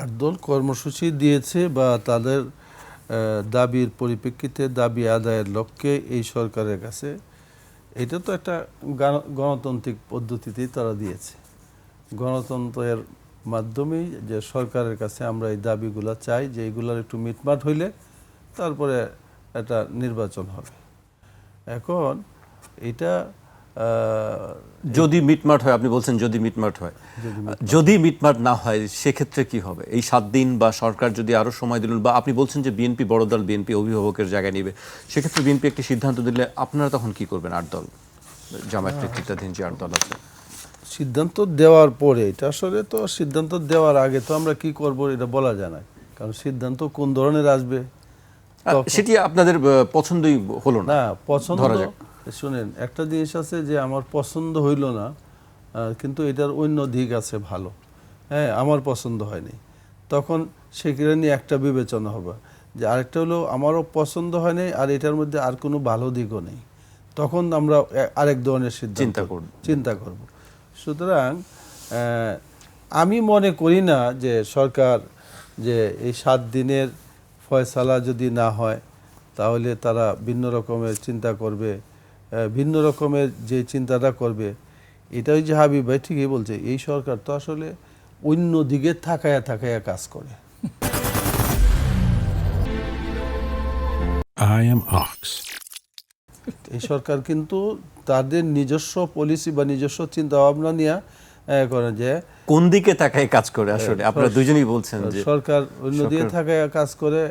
আট দল কর্মসূচি দিয়েছে বা তাদের দাবির পরিপ্রেক্ষিতে দাবি আদায়ের লক্ষ্যে এই সরকারের কাছে। এটা তো একটা গণতান্ত্রিক পদ্ধতিতেই তারা দিয়েছে। গণতন্ত্রের মাধ্যমেই যে সরকারের কাছে আমরা এই দাবিগুলো চাই যে এইগুলোর একটু মিটমাট হইলে তারপরে একটা নির্বাচন হবে। এখন এটা যদি মিটমাট হয় আপনি বলছেন যদি মিটমাট হয়। যদি মিটমাট। না হয় সেক্ষেত্রে কি হবে? এই সাত দিন বা সরকার যদি আরও সময় দিল বা আপনি বলছেন যে বিএনপি বড় দল বিএনপি অভিভাবকের জায়গায় নেবে সেক্ষেত্রে বিএনপি একটি সিদ্ধান্ত দিলে আপনারা তখন কি করবেন? আট দল জামায়াত নেতৃত্বাধীন যে আট দল আছে। সিদ্ধান্ত দেওয়ার পরে এটা আসলে তো সিদ্ধান্ত দেওয়ার আগে তো আমরা কি করব এটা বলা যায় না। কারণ সিদ্ধান্ত কোন ধরনের আসবে? সেটি আপনাদের পছন্দই হলো না। পছন্দ। শুনেন একটা জিনিস আছে যে আমার পছন্দ হইল না কিন্তু এটার অন্য দিক আছে ভালো। হ্যাঁ আমার পছন্দ হয়নি। তখন সেখানে নিয়ে একটা বিবেচনা হবে যে আরেকটা হলো আমারও পছন্দ হয়নি আর এটার মধ্যে আর কোনো ভালো দিকও নেই। তখন আমরা আরেক ধরনের সিদ্ধান্ত চিন্তা করব। চিন্তা করব। সুতরাং আমি মনে করি না যে সরকার যে এই সাত দিনের ফয়সালা যদি না হয় তাহলে তারা ভিন্ন রকমের চিন্তা করবে ভিন্ন রকমের যে চিন্তাটা করবে এটাই যে হাবিব ভাই ঠিকই বলছে এই সরকার তো আসলে অন্য দিকে থাকায়া থাকায়া কাজ করে I am Ox. এই সরকার কিন্তু তাদের নিজস্ব পলিসি বা নিজস্ব চিন্তা ভাবনা নিয়ে আহ, করে যে কোন দিকে তাকায় কাজ করে আসলে আপনারা দুজনেই বলছেন যে সরকার অন্য দিকে থাকায় কাজ করে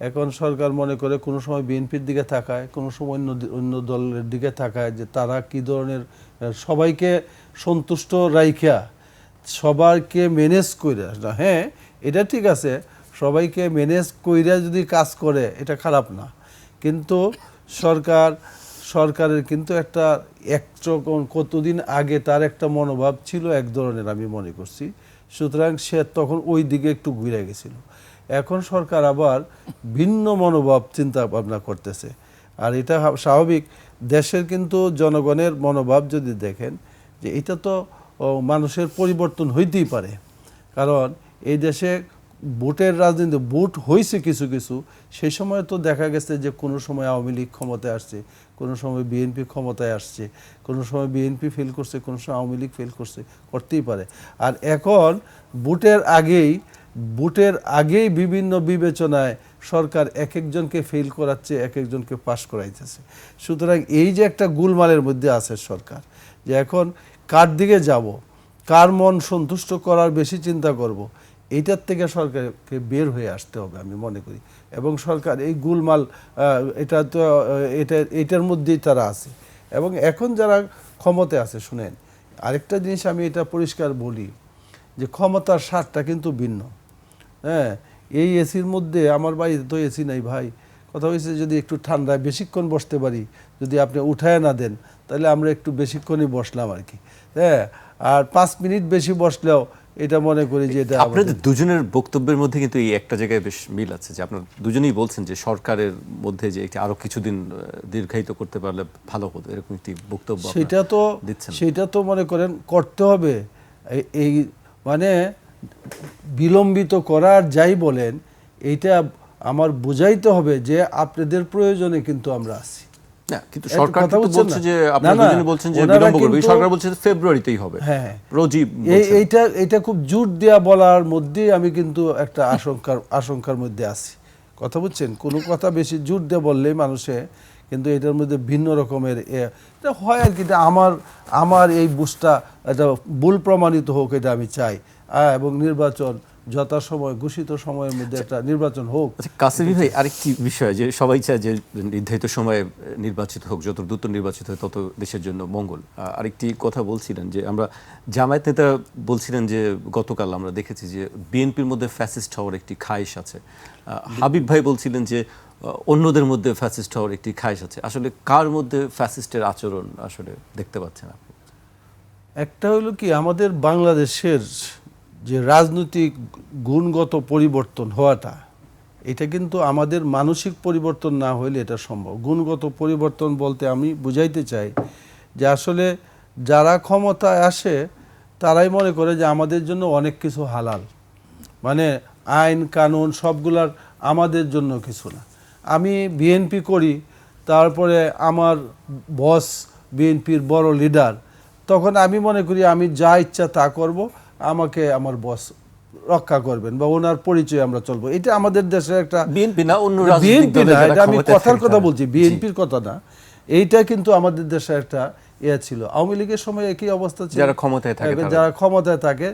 এখন সরকার মনে করে কোনো সময় বিএনপির দিকে থাকায় কোনো সময় অন্য অন্য দলের দিকে থাকায় যে তারা কি ধরনের সবাইকে সন্তুষ্ট রাইখা, সবাইকে ম্যানেজ করে হ্যাঁ এটা ঠিক আছে, সবাইকে ম্যানেজ কইরা যদি কাজ করে, এটা খারাপ না। কিন্তু সরকার, সরকারের কিন্তু একটা একরকম কতদিন আগে তার একটা মনোভাব ছিল এক ধরনের, আমি মনে করছি। সুতরাং সে তখন ওই দিকে একটু ঘুরে গেছিল। এখন সরকার আবার ভিন্ন মনোভাব চিন্তা ভাবনা করতেছে। আর এটা স্বাভাবিক, দেশের কিন্তু জনগণের মনোভাব যদি দেখেন যে এটা তো মানুষের পরিবর্তন হইতেই পারে। কারণ এই দেশে ভোটের রাজনীতি ভোট হয়েছে কিছু কিছু, সেই সময় তো দেখা গেছে যে কোনো সময় আওয়ামী লীগ ক্ষমতায় আসছে, কোনো সময় বিএনপি ক্ষমতায় আসছে, কোনো সময় বিএনপি ফেল করছে, কোনো সময় আওয়ামী লীগ ফেল করছে, করতেই পারে। আর এখন ভোটের আগেই ভোটের আগেই বিভিন্ন বিবেচনায় সরকার এক একজনকে ফেল করাচ্ছে এক একজনকে পাশ করাইতেছে। সুতরাং এই যে একটা গুলমালের মধ্যে আছে সরকার, যে এখন কার দিকে যাব, কার মন সন্তুষ্ট করার বেশি চিন্তা করব এইটার থেকে সরকারকে বের হয়ে আসতে হবে আমি মনে করি। এবং সরকার এই গুলমাল এটা তো এটা, এটার মধ্যেই তারা আছে। এবং এখন যারা ক্ষমতায় আছে, শুনেন, আরেকটা জিনিস আমি এটা পরিষ্কার বলি, যে ক্ষমতার স্বাদটা কিন্তু ভিন্ন। হ্যাঁ এই এসির মধ্যে আমার বাড়িতে তো এসি নাই ভাই। কথা হয়েছে যদি একটু ঠান্ডায় বেশিক্ষণ বসতে পারি যদি আপনি উঠায় না দেন তাহলে আমরা একটু বেশিক্ষণই বসলাম আর কি। হ্যাঁ আর পাঁচ মিনিট বেশি বসলেও এটা মনে করি যে এটা আপনাদের দুজনের বক্তব্যের মধ্যে কিন্তু এই একটা জায়গায় বেশ মিল আছে যে আপনারা দুজনেই বলছেন যে সরকারের মধ্যে যে একটি আরও কিছুদিন দীর্ঘায়িত করতে পারলে ভালো হতো এরকম একটি বক্তব্য সেটা তো সেটা তো মনে করেন করতে হবে। এই মানে বিলম্বিত করার যাই বলেন এইটা আমার বুঝাইতে হবে যে আপনাদের প্রয়োজনে কিন্তু আমরা আছি। না কিন্তু সরকার কথা কিন্তু বুঝছেন বলছে যে না, আপনারা না, দুজনে বলছেন যে বিলম্ব করবে। সরকার বলছে ফেব্রুয়ারিতেই হবে। হ্যাঁ, হ্যাঁ। রোজই এই বলছেন। এইটা এটা খুব জোর দেয়া বলার মধ্যেই আমি কিন্তু একটা আশঙ্কার আশঙ্কার মধ্যে আছি। কথা বুঝছেন? কোনো কথা বেশি জোর দিয়ে বললেই মানুষে কিন্তু এটার মধ্যে ভিন্ন রকমের এটা হয় আর কি। আমার আমার এই বুঝটা এটা ভুল প্রমাণিত হোক এটা আমি চাই। এবং নির্বাচন যথাসময় ঘোষিত সময়ের মধ্যে একটা নির্বাচন হোক। আচ্ছা কাসিমি ভাই আরেকটি বিষয় যে সবাই চায় যে নির্ধারিত সময়ে নির্বাচিত হোক যত দ্রুত নির্বাচিত হয় তত দেশের জন্য মঙ্গল। আরেকটি কথা বলছিলেন যে আমরা জামায়াত নেতা বলছিলেন যে গতকাল আমরা দেখেছি যে বিএনপির মধ্যে ফ্যাসিস্ট হওয়ার একটি খায়েশ আছে। হাবিব ভাই বলছিলেন যে অন্যদের মধ্যে ফ্যাসিস্ট হওয়ার একটি খায়েশ আছে। আসলে কার মধ্যে ফ্যাসিস্টের আচরণ আসলে দেখতে পাচ্ছেন আপনি? একটা হলো কি আমাদের বাংলাদেশের যে রাজনৈতিক গুণগত পরিবর্তন হওয়াটা, এটা কিন্তু আমাদের মানসিক পরিবর্তন না হইলে এটা সম্ভব। গুণগত পরিবর্তন বলতে আমি বুঝাইতে চাই যে আসলে যারা ক্ষমতায় আসে, তারাই মনে করে যে আমাদের জন্য অনেক কিছু হালাল। মানে আইন, কানুন সবগুলার আমাদের জন্য কিছু না। আমি বিএনপি করি, তারপরে আমার বস বিএনপির বড় লিডার, তখন আমি মনে করি আমি যা ইচ্ছা তা করব। আমাকে আমার বস রক্ষা করবেন বা ওনার পরিচয় আমরা চলবো। এটা আমাদের দেশের একটা বিএনপি না অন্য বিএনপি না এটা আমি কথার কথা বলছি বিএনপির কথা না। এইটা কিন্তু আমাদের দেশে একটা ইয়ে ছিল। আওয়ামী লীগের সময় একই অবস্থা ছিল। যারা ক্ষমতায় থাকে যারা ক্ষমতায় থাকে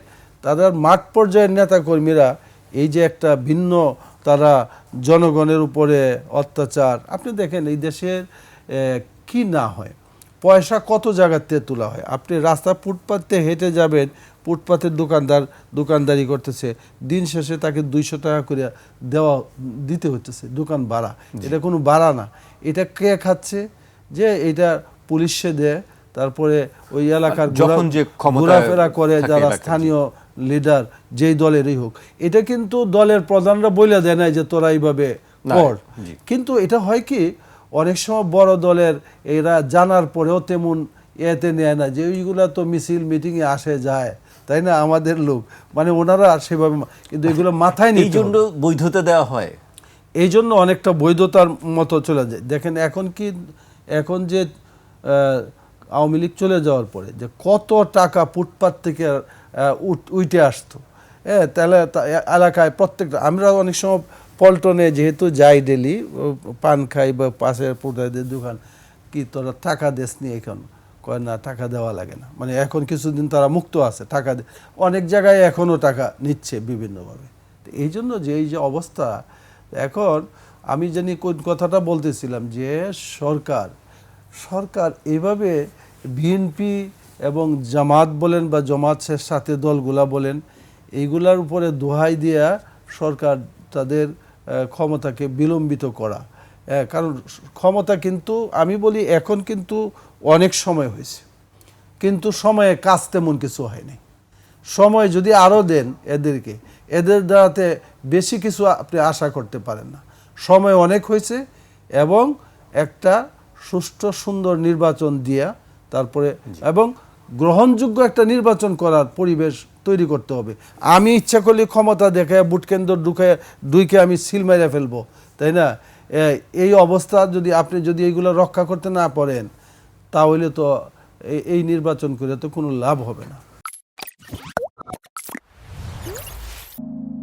তাদের মাঠ পর্যায়ের নেতা কর্মীরা এই যে একটা ভিন্ন তারা জনগণের উপরে অত্যাচার। আপনি দেখেন এই দেশের কি না হয়? পয়সা কত জায়গাতে তোলা হয়? আপনি রাস্তা ফুটপাতে হেঁটে যাবেন ফুটপাতের দোকানদার দোকানদারি করতেছে। দিন শেষে তাকে দুইশো টাকা করে দেওয়া দিতে হচ্ছে দোকান ভাড়া। এটা কোনো ভাড়া না। এটা কে খাচ্ছে? যে এটা পুলিশে দেয় তারপরে ওই এলাকার যখন যে ঘোরাফেরা করে যারা স্থানীয় লিডার যেই দলেরই হোক। এটা কিন্তু দলের প্রধানরা বলে দেয় না যে তোরা এইভাবে কর। কিন্তু এটা হয় কি অনেক সময় বড় দলের এরা জানার পরেও তেমন এতে নেয় না যে ওইগুলা তো মিছিল মিটিংয়ে আসে যায়। তাই না? আমাদের লোক। মানে ওনারা সেভাবে কিন্তু এগুলো মাথায় এই জন্য বৈধতা দেওয়া হয়। এই জন্য অনেকটা বৈধতার মতো চলে যায়। দেখেন এখন কি এখন যে আওয়ামী লীগ চলে যাওয়ার পরে যে কত টাকা ফুটপাত থেকে উঠ- আসতো। হ্যাঁ তাহলে এলাকায় প্রত্যেকটা আমরা অনেক সময় পল্টনে যেহেতু যাই ডেলি পান খাই বা পাশের পুটাদের দোকান কি তোরা টাকা দেশ নিয়ে এখন? কয়, না, টাকা দেওয়া লাগে না। মানে এখন কিছুদিন তারা মুক্ত আছে, টাকা অনেক জায়গায় এখনও টাকা নিচ্ছে বিভিন্নভাবে। এই জন্য যে এই যে অবস্থা, এখন আমি জানি কোন কথাটা বলতেছিলাম যে সরকার সরকার এভাবে বিএনপি এবং জামাত বলেন বা জামাতের সাথে দলগুলা বলেন এইগুলার উপরে দোহাই দিয়া সরকার তাদের ক্ষমতাকে বিলম্বিত করা। কারণ ক্ষমতা কিন্তু, আমি বলি এখন কিন্তু অনেক সময় হয়েছে। কিন্তু সময়ে কাজ তেমন কিছু হয়নি। সময় যদি আরও দেন এদেরকে এদের দ্বারাতে বেশি কিছু আপনি আশা করতে পারেন না। সময় অনেক হয়েছে এবং একটা সুষ্ঠু সুন্দর নির্বাচন দিয়া তারপরে এবং গ্রহণযোগ্য একটা নির্বাচন করার পরিবেশ তৈরি করতে হবে। আমি ইচ্ছা করলে ক্ষমতা দেখে বুট কেন্দ্র ঢুকে দুইকে আমি সিল মেরে ফেলব তাই না? এই অবস্থা যদি আপনি যদি এইগুলো রক্ষা করতে না পারেন তাহলে তো এই- নির্বাচন করে তো কোনো লাভ হবে না।